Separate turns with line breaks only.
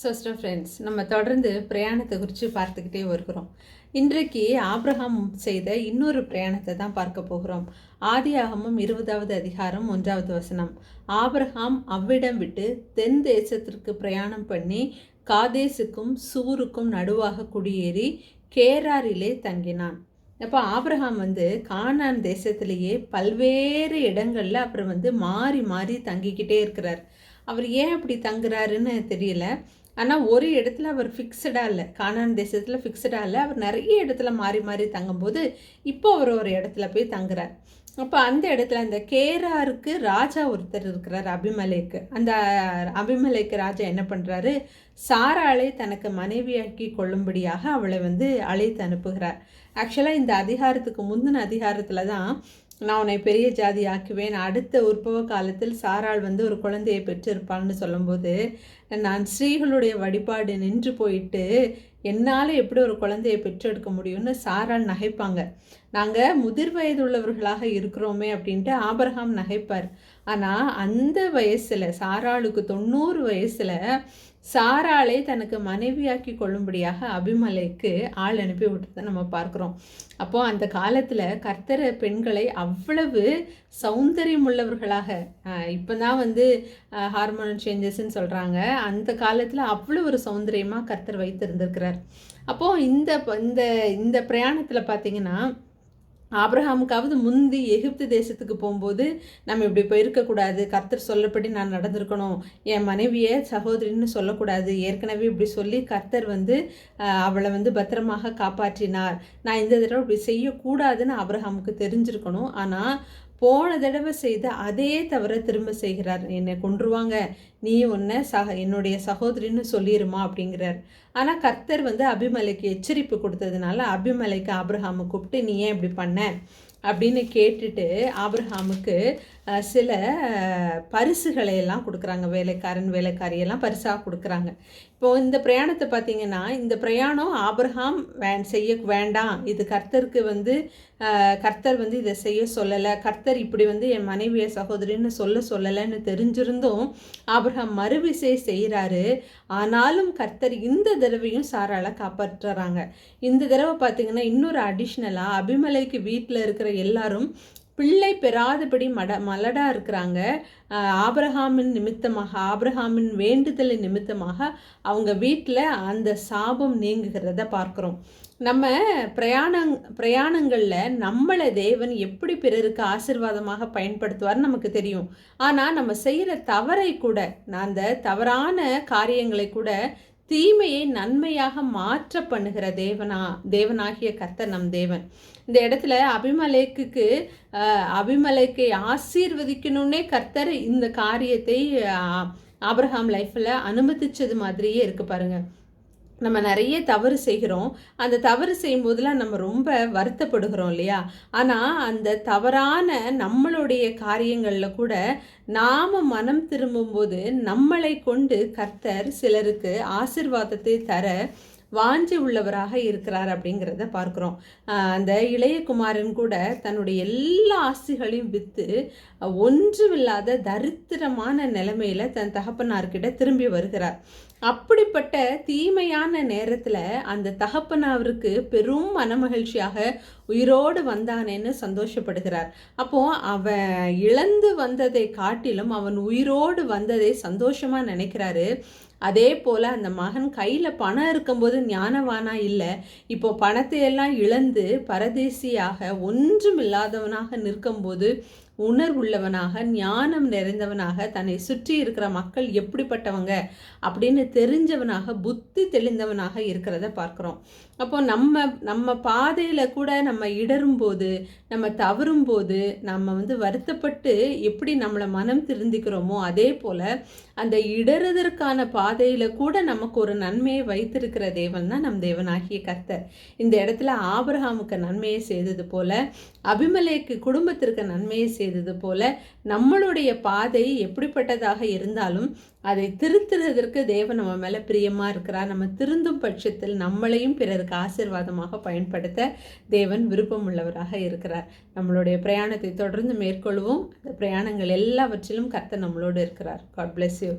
Sister friends நம்ம தொடர்ந்து பிரயாணத்தை குறித்து பார்த்துக்கிட்டே வருகிறோம். இன்றைக்கு ஆப்ரஹாம் செய்த இன்னொரு பிரயாணத்தை தான் பார்க்க போகிறோம். ஆதியாகமும் இருபதாவது அதிகாரம் ஒன்றாவது வசனம். ஆப்ரஹாம் அவ்விடம் விட்டு தென் தேசத்திற்கு பிரயாணம் பண்ணி காதேசுக்கும் சூருக்கும் நடுவாக குடியேறி கேராரிலே தங்கினான். அப்போ ஆப்ரஹாம் வந்து கானான் தேசத்திலேயே பல்வேறு இடங்களில் அப்புறம் வந்து மாறி மாறி தங்கிக்கிட்டே இருக்கிறார். அவர் ஏன் அப்படி தங்குறாருன்னு தெரியல. ஆனால் ஒரு இடத்துல அவர் ஃபிக்ஸடாக இல்லை. கானான் தேசத்தில் ஃபிக்ஸடாக இல்லை. அவர் நிறைய இடத்துல மாறி மாறி தங்கும்போது இப்போ அவர் ஒரு இடத்துல போய் தங்குறார். அப்போ அந்த இடத்துல அந்த கேராருக்கு ராஜா ஒருத்தர் இருக்கிறார் அபிமலைக்கு. அந்த அபிமலைக்கு ராஜா என்ன பண்ணுறாரு சாராளை தனக்கு மனைவியாக்கி கொள்ளும்படியாக அவளை வந்து அழைத்து அனுப்புகிறார். ஆக்சுவலாக இந்த அதிகாரத்துக்கு முந்தின அதிகாரத்தில் தான் நான் உன்னை பெரிய ஜாதி ஆக்குவேன். அடுத்த உற்பவ காலத்தில் சாராள் வந்து ஒரு குழந்தையை பெற்றிருப்பான்னு சொல்லும்போது நான் ஸ்ரீகளுடைய வழிபாடு நின்று போயிட்டு என்னால் எப்படி ஒரு குழந்தையை பெற்றெடுக்க முடியும்னு சாரால் நகைப்பாங்க. நாங்கள் முதிர் வயது உள்ளவர்களாக இருக்கிறோமே அப்படின்ட்டு ஆபரகாம் நகைப்பார். ஆனால் அந்த வயசில் சாராளுக்கு தொண்ணூறு வயசில் சாராளை தனக்கு மனைவியாக்கி கொள்ளும்படியாக அபிமலைக்கு ஆள் அனுப்பி விட்டதை நம்ம பார்க்குறோம். அப்போது அந்த காலத்தில் கர்த்தர பெண்களை அவ்வளவு சௌந்தரியம் உள்ளவர்களாக இப்போ தான் வந்து ஹார்மோனல் சேஞ்சஸ்ன்னு சொல்கிறாங்க அந்த காலத்தில் அவ்வளோ ஒரு சௌந்தரியமாக கர்த்தர் வைத்திருந்திருக்கிறார். அப்போது இந்த இந்த இந்த பிரயாணத்தில் பார்த்தீங்கன்னா ஆப்ரஹாமுக்காவது முந்தி எகிப்து தேசத்துக்கு போகும்போது நம்ம இப்படி போயிருக்கக்கூடாது. கர்த்தர் சொல்லப்படி நான் நடந்திருக்கணும். என் மனைவியை சகோதரின்னு சொல்லக்கூடாது. ஏற்கனவே இப்படி சொல்லி கர்த்தர் வந்து அவளை வந்து பத்திரமாக காப்பாற்றினார். நான் இந்த தடவை இப்படி செய்யக்கூடாதுன்னு ஆப்ரஹாமுக்கு தெரிஞ்சிருக்கணும். ஆனால் போன தடவை செய்த அதே தவிர திரும்ப செய்கிறார். என்னை கொன்றுவாங்க. நீ உன்னை சக என்னுடைய சகோதரின்னு சொல்லிடுமா அப்படிங்கிறார். ஆனால் கர்த்தர் வந்து அபிமலைக்கு எச்சரிப்பு கொடுத்ததுனால அபிமலைக்கு ஆப்ரஹாமை கூப்பிட்டு நீ ஏன் இப்படி பண்ண? அப்படின்னு கேட்டுட்டு ஆப்ரஹாமுக்கு சில பரிசுகளை எல்லாம் கொடுக்குறாங்க. வேலைக்காரன் வேலைக்காரியெல்லாம் பரிசாக கொடுக்குறாங்க. இப்போது இந்த பிரயாணத்தை பார்த்தீங்கன்னா இந்த பிரயாணம் ஆப்ரஹாம் வே செய்ய வேண்டாம். இது கர்த்தருக்கு வந்து கர்த்தர் வந்து இதை செய்ய சொல்லலை. கர்த்தர் இப்படி வந்து என் மனைவியை சகோதரின்னு சொல்ல சொல்லலைன்னு தெரிஞ்சிருந்தும் ஆப்ரஹாம் மறுவிசை செய்கிறாரு. ஆனாலும் கர்த்தர் இந்த தடவையும் சாரால காப்பாற்றுறாங்க. இந்த தடவை பார்த்திங்கன்னா இன்னொரு அடிஷ்னலாக அபிமலைக்கு வீட்டில் இருக்கிற எல்லாரும் பிள்ளை பெறாதபடி மட மலடா இருக்கிறாங்க. ஆபிரஹாமின் நிமித்தமாக ஆபிரஹாமின் வேண்டுதலின் நிமித்தமாக அவங்க வீட்டில் அந்த சாபம் நீங்குகிறத பார்க்குறோம். நம்ம பிரயாணங் பிரயாணங்களில் நம்மளை தேவன் எப்படி பிறருக்கு ஆசிர்வாதமாக பயன்படுத்துவார் நமக்கு தெரியும். ஆனால் நம்ம செய்கிற தவறை கூட நான் அந்த தவறான காரியங்களை கூட தீமையை நன்மையாக மாற்ற பண்ணுகிற தேவனா தேவனாகிய கர்த்தர் நம் தேவன். இந்த இடத்துல அபிமலேக்கு அபிமலைக்கை ஆசீர்வதிக்கணும்னே கர்த்தர் இந்த காரியத்தை அப்ரஹாம் லைஃப்பில் அனுமதிச்சது மாதிரியே இருக்கு பாருங்கள் நம்ம நிறைய தவறு செய்கிறோம். அந்த தவறு செய்யும்போதெல்லாம் நம்ம ரொம்ப வருத்தப்படுகிறோம் இல்லையா? ஆனால் அந்த தவறான நம்மளுடைய காரியங்களில் கூட நாம் மனம் திரும்பும்போது நம்மளை கொண்டு கர்த்தர் சிலருக்கு ஆசிர்வாதத்தை தர வாஞ்சி உள்ளவராக இருக்கிறார் அப்படிங்கிறத பார்க்குறோம். அந்த இளைய குமாரன் கூட தன்னுடைய எல்லா ஆசிகளையும் விற்று ஒன்றுமில்லாத தரித்திரமான நிலைமையில் தன் தகப்பனார்கிட்ட திரும்பி வருகிறார். அப்படிப்பட்ட தீமையான நேரத்தில் அந்த தகப்பனாவிற்கு பெரும் மனமகிழ்ச்சியாக உயிரோடு வந்தானேன்னு சந்தோஷப்படுகிறார். அப்போ அவன் இழந்து வந்ததை காட்டிலும் அவன் உயிரோடு வந்ததை சந்தோஷமாக நினைக்கிறாரு. அதே போல் அந்த மகன் கையில் பணம் இருக்கும்போது ஞானவானா இல்லை. இப்போ பணத்தை எல்லாம் இழந்து பரதேசியாக ஒன்றும் இல்லாதவனாக நிற்கும்போது உணர்வுள்ளவனாக ஞானம் நிறைந்தவனாக தன்னை சுற்றி இருக்கிற மக்கள் எப்படிப்பட்டவங்க அப்படின்னு தெரிஞ்சவனாக புத்தி தெளிந்தவனாக இருக்கிறத பார்க்குறோம். அப்போ நம்ம நம்ம பாதையில் கூட நம்ம இடரும் போது நம்ம தவறும் போது நம்ம வந்து வருத்தப்பட்டு எப்படி நம்மளை மனம் திருந்திக்கிறோமோ அதே போல் அந்த இடறுதற்கான பாதையில் கூட நமக்கு ஒரு நன்மையை வைத்திருக்கிற தேவன் தான் நம் தேவனாகிய கர்த்தர். இந்த இடத்துல ஆபிரஹாமுக்கு நன்மையை செய்தது போல அபிமலைக்கு குடும்பத்திற்கு நன்மையை செய்தது போல நம்மளுடைய பாதை எப்படிப்பட்டதாக இருந்தாலும் அதை திருத்துறதற்கு தேவன் நம்ம மேலே பிரியமாக இருக்கிறார். நம்ம திருந்தும் பட்சத்தில் நம்மளையும் பிறருக்கு ஆசிர்வாதமாக பயன்படுத்த தேவன் விருப்பம் உள்ளவராக இருக்கிறார். நம்மளுடைய பிரயாணத்தை தொடர்ந்து மேற்கொள்வோம். அந்த பிரயாணங்கள் எல்லாவற்றிலும் கர்த்தர் நம்மளோடு இருக்கிறார். God bless you